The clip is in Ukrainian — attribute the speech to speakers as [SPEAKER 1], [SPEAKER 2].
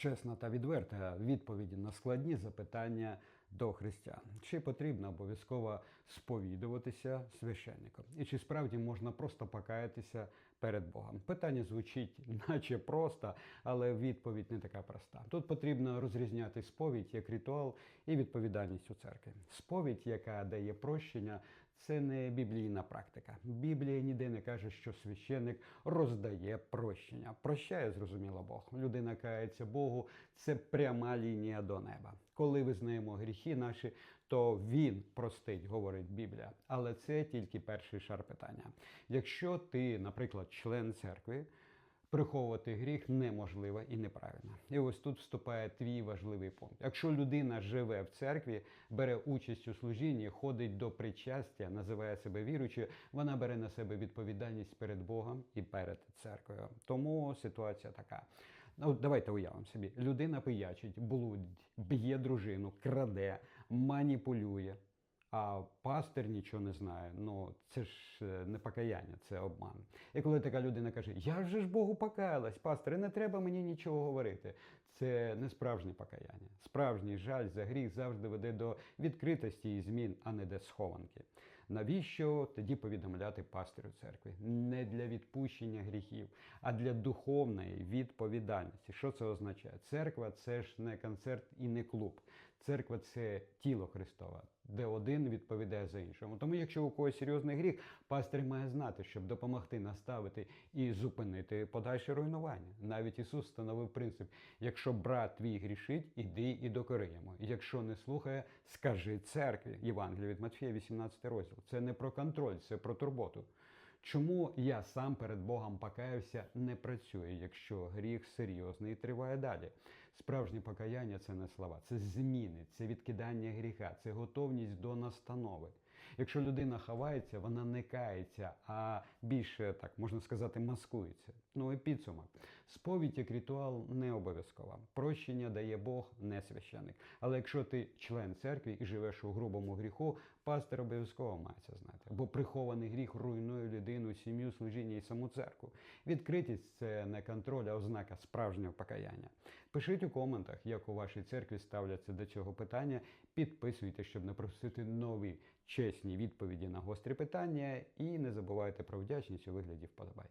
[SPEAKER 1] Чесна та відверта відповіді на складні запитання до християн. Чи потрібно обов'язково сповідуватися священником? І чи справді можна просто покаятися перед Богом? Питання звучить, наче просто, але відповідь не така проста. Тут потрібно розрізняти сповідь як ритуал і відповідальність у церкві. Сповідь, яка дає прощення, це не біблійна практика. Біблія ніде не каже, що священник роздає прощення. Прощає, зрозуміло Бог. Людина кається Богу, це пряма лінія до неба. Коли визнаємо гріхи наші, то він простить, говорить Біблія. Але це тільки перший шар питання. Якщо ти, наприклад, член церкви, Приховувати гріх неможливо і неправильно. І ось тут вступає твій важливий пункт. Якщо людина живе в церкві, бере участь у служінні, ходить до причастя, називає себе віруючою, вона бере на себе відповідальність перед Богом і перед церквою. Тому ситуація така. Ну, давайте уявимо собі: людина пиячить, блудить, б'є дружину, краде, маніпулює. А пастир нічого не знає. Ну це ж е, не покаяння, це обман. І коли така людина каже: Я вже ж Богу покаялась, пастор, і не треба мені нічого говорити. Це не справжнє покаяння. Справжній жаль за гріх завжди веде до відкритості і змін, а не до схованки. Навіщо тоді повідомляти пастирю церкви? Не для відпущення гріхів, а для духовної відповідальності. Що це означає? Церква це ж не концерт і не клуб. Церква це тіло Христове, де один відповідає за іншому. Тому, якщо у когось серйозний гріх, пастир має знати, щоб допомогти наставити і зупинити подальше руйнування. Навіть Ісус встановив принцип: якщо брат твій грішить, іди і докори йому. Якщо не слухає, скажи церкві. Євангелія від Матфія, 18 розділ. Це не про контроль, це про турботу. Чому я сам перед Богом покаявся не працює, якщо гріх серйозний і триває далі? Справжнє покаяння це не слова, це зміни, це відкидання гріха, це готовність до настанови. Якщо людина ховається, вона не кається, а більше так можна сказати, маскується. Ну і підсумок. Сповідь як ритуал не обов'язкова. Прощення дає Бог, не священик. Але якщо ти член церкви і живеш у грубому гріху, пастир обов'язково має це знати. Бо прихований гріх руйнує людину, сім'ю, служіння і саму церкву. Відкритість це не контроль, а ознака справжнього покаяння. Пишіть у коментах, як у вашій церкві ставляться до цього питання. Підписуйтесь, щоб не пропустити нові чесні відповіді на гострі питання. І не забувайте про вдячність у вигляді вподобай.